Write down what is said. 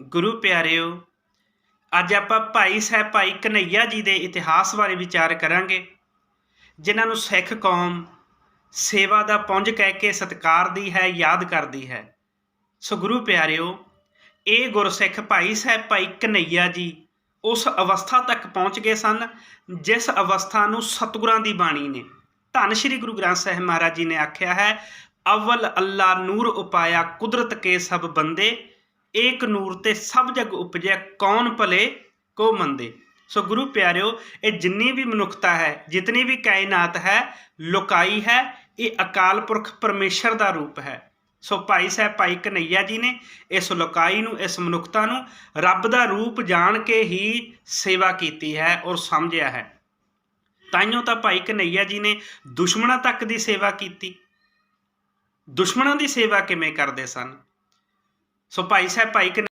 ਗੁਰੂ ਪਿਆਰਿਓ, ਅੱਜ ਆਪਾਂ ਭਾਈ ਸਾਹਿਬ ਭਾਈ ਕਨਈਆ ਜੀ ਦੇ ਇਤਿਹਾਸ ਬਾਰੇ ਵਿਚਾਰ ਕਰਾਂਗੇ, ਜਿਨ੍ਹਾਂ ਨੂੰ ਸਿੱਖ ਕੌਮ ਸੇਵਾ ਦਾ ਪੁੰਜ ਕਹਿ ਕੇ ਸਤਿਕਾਰਦੀ ਹੈ, ਯਾਦ ਕਰਦੀ ਹੈ। ਸੋ ਗੁਰੂ ਪਿਆਰਿਓ, ਇਹ ਗੁਰਸਿੱਖ ਭਾਈ ਸਾਹਿਬ ਭਾਈ ਕਨਈਆ ਜੀ ਉਸ ਅਵਸਥਾ ਤੱਕ ਪਹੁੰਚ ਗਏ ਸਨ, ਜਿਸ ਅਵਸਥਾ ਨੂੰ ਸਤਿਗੁਰਾਂ ਦੀ ਬਾਣੀ ਨੇ, ਧੰਨ ਸ਼੍ਰੀ ਗੁਰੂ ਗ੍ਰੰਥ ਸਾਹਿਬ ਮਹਾਰਾਜ ਜੀ ਨੇ ਆਖਿਆ ਹੈ, ਅਵਲ ਅੱਲਾ ਨੂਰ ਉਪਾਇਆ ਕੁਦਰਤ ਕੇ ਸਭ ਬੰਦੇ ਏਕ ਨੂਰ ਤੇ ਸਭ ਜਗ ਉਪਜੈ, ਕੌਣ ਭਲੇ ਕੋ ਮੰਦੇ? ਸੋ ਗੁਰੂ ਪਿਆਰਿਓ, ਇਹ ਜਿੰਨੀ ਵੀ ਮਨੁੱਖਤਾ ਹੈ, ਜਿਤਨੀ ਵੀ ਕਾਇਨਾਤ ਹੈ, ਲੁਕਾਈ ਹੈ, ਇਹ ਅਕਾਲ ਪੁਰਖ ਪਰਮੇਸ਼ਰ ਦਾ ਰੂਪ ਹੈ। ਸੋ ਭਾਈ ਸਾਹਿਬ, ਭਾਈ ਕਨਈਆ ਜੀ ਨੇ ਇਸ ਲੁਕਾਈ ਨੂੰ, ਇਸ ਮਨੁੱਖਤਾ ਨੂੰ ਰੱਬ ਦਾ ਰੂਪ ਜਾਣ ਕੇ ਹੀ ਸੇਵਾ ਕੀਤੀ ਹੈ ਔਰ ਸਮਝਿਆ ਹੈ। ਤਾਈਓ ਤਾਂ ਭਾਈ ਕਨਈਆ ਜੀ ਨੇ ਦੁਸ਼ਮਣਾਂ ਤੱਕ ਦੀ ਸੇਵਾ ਕੀਤੀ। ਦੁਸ਼ਮਣਾਂ ਦੀ ਸੇਵਾ ਕਿਵੇਂ ਕਰਦੇ ਸਨ? ਸੋ ਭਾਈ ਸਾਹਿਬ ਭਾਈ ਕਨ੍ਹੱਈਆ